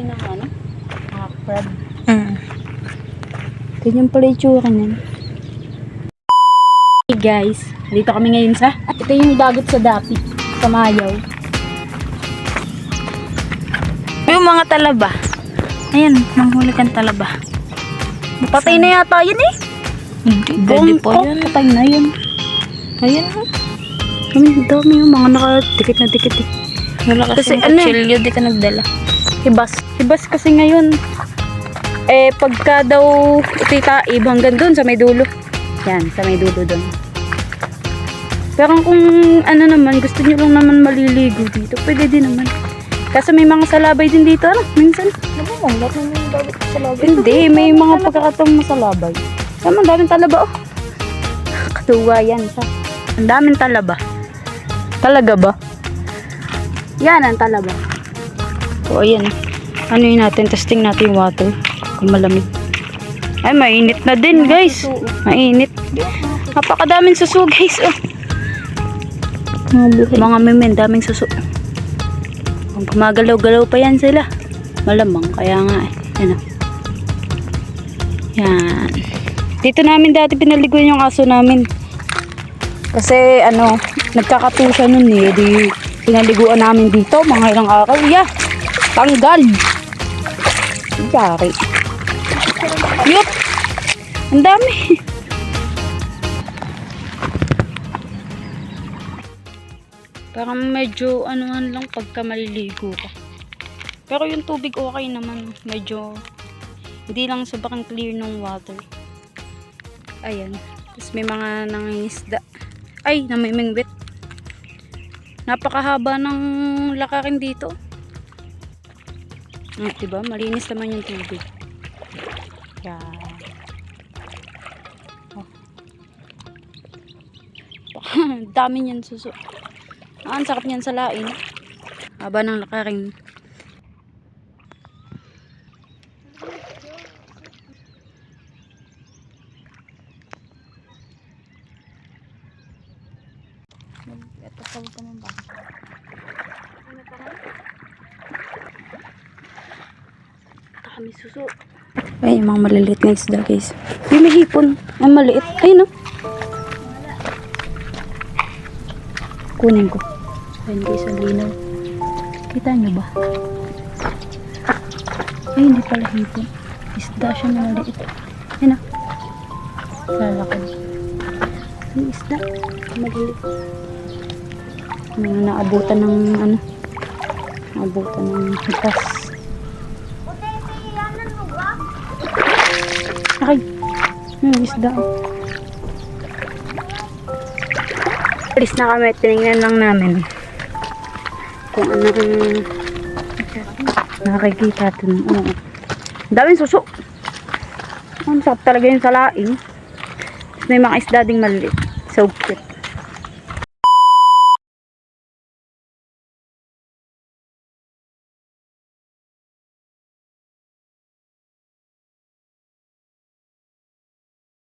panghuli ng ano? Mga crab. Mm. Ganyan pala yung tsura niyan. Hey guys, dito kami ngayon sa... Ito yung dagat sa Dapi, sa Mayaw. Yung mga talaba. Ayan, manghuli kang talaba. Patay na yata yun eh. Hindi, pwede po oh, yun. patay na yun. Ayan ha. Dami, dami yung mga nakadikit na dikit eh. Wala Kasi kasi ano eh. kutsilyo, di ka nagdala. Hibas. Hibas kasi ngayon. Eh, pagka daw ititaib hanggang dun sa may dulo. Yan, sa may dulo dun. Pero kung ano naman, gusto nyo lang naman maliligo dito, pwede din naman. Kasi may mga salabay din dito, ano, minsan. Ano mo, lahat naman yung dagat sa lobby. Hindi, may mga pagkakataong masalabay. Tama, ang daming talaba, oh. Katuwa yan siya. Ang daming talaba. Talaga ba? Yan ang talaba. O, ayan. Ano yun natin? Testing natin yung water. Kung malamig. Ay, mainit na din, guys. Mainit. Napakadaming suso, guys. Oh. Mga memen, daming suso. Kung gumagalaw-galaw pa yan sila. Malamang, kaya nga eh. Yan ah. Yan. Dito namin dati pinaliguan yung aso namin. Kasi ano, nagkakato siya nun eh. Di pinaliguan namin dito, mga ilang araw. Yeah, tanggal. Yari. Yup. Ang dami. Parang medyo anuhan lang pagka maliligo ka. Pero yung tubig okay naman. Medyo hindi lang sobrang clear ng water. Ayan. Tapos may mga nangingisda. Ay, namimingwit. Napakahaba ng lakarin dito. Ah, diba? Malinis naman yung tubig. Yan. Oh. Dami niyan suso. Ah, ang sarap niyan sa lain. Haba ng lakarin. Ito sa ka ng baka. Kami suso. Ay, yung mga maliliit na isda guys. Yung may hipon. Ay, maliit. Ay, no. Kunin ko. Ayun guys, ang linaw. Kita nyo ba? Ay, hindi pala hipon. Isda siya na maliit. Yan ah. Lalakad. Yung isda. Maliit. Mga naabutan ng ano. Naabutan ng hitas. Ay. Yung isda. oh. Alis na kami. Tinignan lang namin. Kung ano ang nakikita natin. Oo. Ang daming suso. Ang sarap talaga yung salaing. May mga isda ding maliit. So cute.